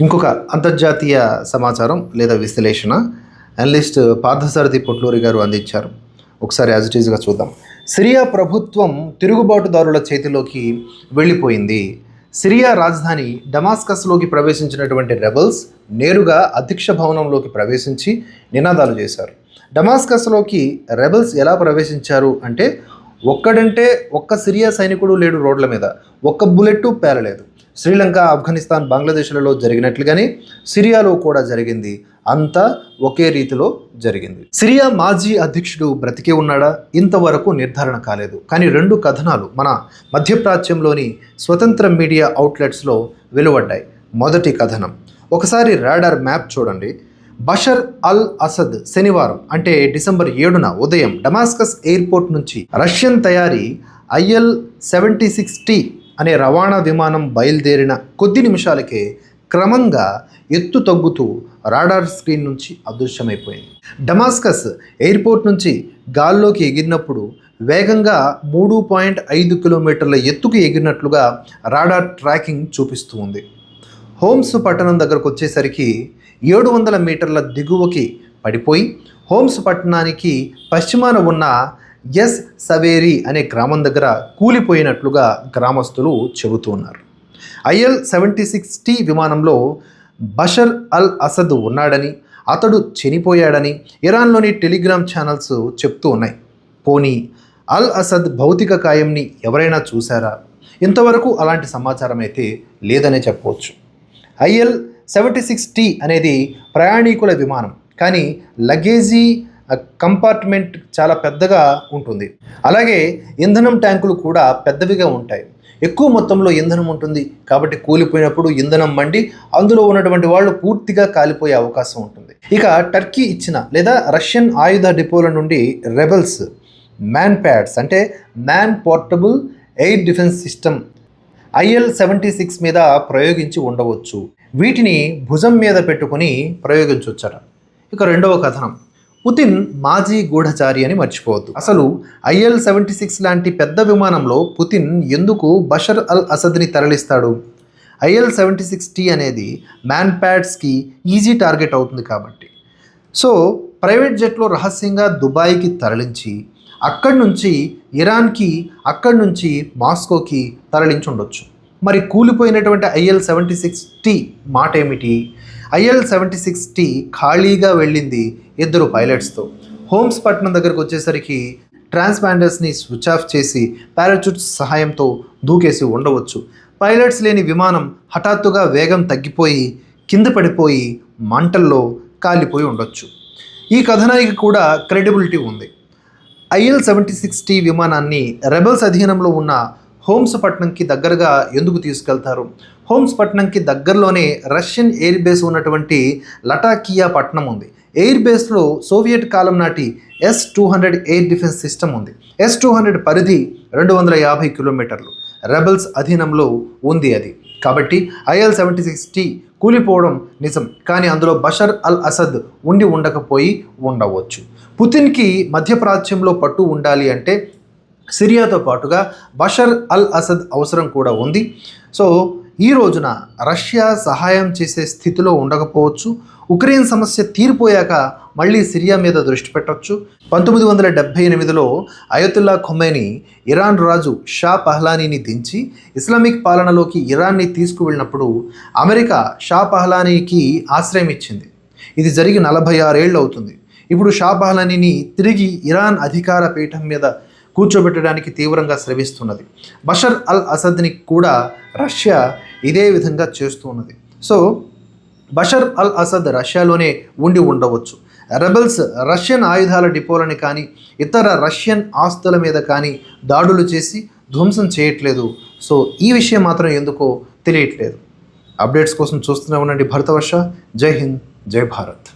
ఇంకొక అంతర్జాతీయ సమాచారం లేదా విశ్లేషణ. అనలిస్ట్ పార్థసారథి పొట్లూరి గారు అందించారు. ఒకసారి యాజ్ ఇట్ ఈజ్గా చూద్దాం. సిరియా ప్రభుత్వం తిరుగుబాటుదారుల చేతిలోకి వెళ్ళిపోయింది. సిరియా రాజధాని డమాస్కస్లోకి ప్రవేశించినటువంటి రెబల్స్ నేరుగా అధ్యక్ష భవనంలోకి ప్రవేశించి నినాదాలు చేశారు. డమాస్కస్లోకి రెబల్స్ ఎలా ప్రవేశించారు అంటే ఒక్కడంటే ఒక్క సిరియా సైనికుడు లేడు రోడ్ల మీద. ఒక్క బుల్లెట్ పేలలేదు శ్రీలంక ఆఫ్ఘనిస్తాన్ బంగ్లాదేశ్లలో జరిగినట్లుగానే సిరియాలో కూడా జరిగింది. అంతా ఒకే రీతిలో జరిగింది. సిరియా మాజీ అధ్యక్షుడు బ్రతికే ఉన్నాడా? ఇంతవరకు నిర్ధారణ కాలేదు. కానీ రెండు కథనాలు మన మధ్యప్రాచ్యంలోని స్వతంత్ర మీడియా అవుట్లెట్స్లో వెలువడ్డాయి. మొదటి కథనం. ఒకసారి రాడార్ మ్యాప్ చూడండి. బషర్ అల్ అసద్ శనివారం అంటే డిసెంబర్ ఏడున ఉదయం డమాస్కస్ ఎయిర్పోర్ట్ నుంచి రష్యన్ తయారీ ఐఎల్ సెవెంటీ సిక్స్ టీ అనే రవాణా విమానం బయలుదేరిన కొద్ది నిమిషాలకే క్రమంగా ఎత్తు తగ్గుతూ రాడార్ స్క్రీన్ నుంచి అదృశ్యమైపోయింది. డమాస్కస్ ఎయిర్పోర్ట్ నుంచి గాల్లోకి ఎగిరినప్పుడు వేగంగా మూడు పాయింట్ ఐదు కిలోమీటర్ల ఎత్తుకు ఎగిరినట్లుగా రాడార్ ట్రాకింగ్ చూపిస్తూ ఉంది. హోమ్స్ పట్టణం దగ్గరకు వచ్చేసరికి ఏడు వందల మీటర్ల దిగువకి పడిపోయి హోమ్స్ పట్టణానికి పశ్చిమాన ఉన్న ఎస్ సవేరి అనే గ్రామం దగ్గర కూలిపోయినట్లుగా గ్రామస్తులు చెబుతూ ఉన్నారు. ఐఎల్ సెవెంటీ సిక్స్ టీ విమానంలో బషర్ అల్ అసద్ ఉన్నాడని అతడు చనిపోయాడని ఇరాన్లోని టెలిగ్రామ్ ఛానల్స్ చెప్తూ ఉన్నాయి. పోనీ అల్ అసద్ భౌతిక కాయంని ఎవరైనా చూశారా? ఇంతవరకు అలాంటి సమాచారం అయితే లేదనే చెప్పవచ్చు. ఐఎల్ సెవెంటీ సిక్స్ టీ అనేది ప్రయాణికుల విమానం. కానీ లగేజీ కంపార్ట్మెంట్ చాలా పెద్దగా ఉంటుంది. అలాగే ఇంధనం ట్యాంకులు కూడా పెద్దవిగా ఉంటాయి. ఎక్కువ మొత్తంలో ఇంధనం ఉంటుంది. కాబట్టి కూలిపోయినప్పుడు ఇంధనం మండి అందులో ఉన్నటువంటి వాళ్ళు పూర్తిగా కాలిపోయే అవకాశం ఉంటుంది. ఇక టర్కీ ఇచ్చిన లేదా రష్యన్ ఆయుధ డిపోల నుండి రెబల్స్ మ్యాన్ ప్యాడ్స్ అంటే man portable air defence system IL seventy six మీద ప్రయోగించి ఉండవచ్చు. వీటిని భుజం మీద పెట్టుకుని ప్రయోగించవచ్చట ఇక రెండవ కథనం. పుతిన్ మాజీ గూఢచారి అని మర్చిపోవద్దు. అసలు ఐఎల్ సెవెంటీ సిక్స్ లాంటి పెద్ద విమానంలో పుతిన్ ఎందుకు బషర్ అల్ అసద్ని తరలిస్తాడు? ఐఎల్ సెవెంటీ సిక్స్ టీ అనేది మ్యాన్ ప్యాడ్స్కి ఈజీ టార్గెట్ అవుతుంది కాబట్టి. సో ప్రైవేట్ జెట్లో రహస్యంగా దుబాయ్కి తరలించి అక్కడి నుంచి ఇరాన్కి అక్కడి నుంచి మాస్కోకి తరలించి ఉండొచ్చు మరి కూలిపోయినటువంటి ఐఎల్ సెవెంటీ సిక్స్ టీ మాట ఏమిటి ఐఎల్ సెవెంటీ సిక్స్ టీ ఖాళీగా వెళ్ళింది ఇద్దరు పైలట్స్తో. హోమ్స్ పట్టణం దగ్గరకు వచ్చేసరికి ట్రాన్స్పాండర్స్ని స్విచ్ ఆఫ్ చేసి పారాచూట్స్ సహాయంతో దూకేసి ఉండవచ్చు. పైలట్స్ లేని విమానం హఠాత్తుగా వేగం తగ్గిపోయి కింద పడిపోయి మంటల్లో కాలిపోయి ఉండొచ్చు. ఈ కథనానికి కూడా క్రెడిబిలిటీ ఉంది. ఐఎల్ సెవెంటీ సిక్స్ టీ విమానాన్ని రెబల్స్ అధీనంలో ఉన్న హోమ్స్ పట్నంకి దగ్గరగా ఎందుకు తీసుకెళ్తారు? హోమ్స్ పట్నంకి దగ్గరలోనే రష్యన్ ఎయిర్ బేస్ ఉన్నటువంటి లటాకియా పట్నం ఉంది. ఎయిర్ బేస్లో సోవియట్ కాలం నాటి S two hundred air defence system ఉంది. ఎస్ టూ హండ్రెడ్ పరిధి రెండు వందల యాభై కిలోమీటర్లు. రెబల్స్ అధీనంలో ఉంది అది. కాబట్టి ఐఎల్ సెవెంటీ సిక్స్ టీ కూలిపోవడం నిజం కానీ అందులో బషర్ అల్ అసద్ ఉండి ఉండకపోయి ఉండవచ్చు. పుతిన్కి మధ్యప్రాచ్యంలో పట్టు ఉండాలి అంటే సిరియాతో పాటుగా బషర్ అల్ అసద్ అవసరం కూడా ఉంది. సో ఈ రోజున రష్యా సహాయం చేసే స్థితిలో ఉండకపోవచ్చు. ఉక్రెయిన్ సమస్య తీరిపోయాక మళ్ళీ సిరియా మీద దృష్టి పెట్టవచ్చు పంతొమ్మిది వందల డెబ్భై ఎనిమిదిలో అయతుల్లా ఖొమైని ఇరాన్ రాజు షా పహ్లానీని దించి ఇస్లామిక్ పాలనలోకి ఇరాన్ని తీసుకువెళ్ళినప్పుడు అమెరికా షా పహ్లానీకి ఆశ్రయం ఇచ్చింది. ఇది జరిగి నలభై ఆరేళ్ళు అవుతుంది. ఇప్పుడు షా పహ్లానీని తిరిగి ఇరాన్ అధికార పీఠం మీద కూర్చోబెట్టడానికి తీవ్రంగా శ్రవిస్తున్నది బషర్ అల్ అసద్ని కూడా రష్యా ఇదే విధంగా చేస్తూ ఉన్నది. సో బషర్ అల్ అసద్ రష్యాలోనే ఉండి ఉండవచ్చు. రెబల్స్ రష్యన్ ఆయుధాల డిపోలని కానీ ఇతర రష్యన్ ఆస్తుల మీద కానీ దాడులు చేసి ధ్వంసం చేయట్లేదు. సో ఈ విషయం మాత్రం ఎందుకో తెలియట్లేదు. అప్డేట్స్ కోసం చూస్తూనే ఉండండి భరతవర్ష. జై హింద్ జై భారత్.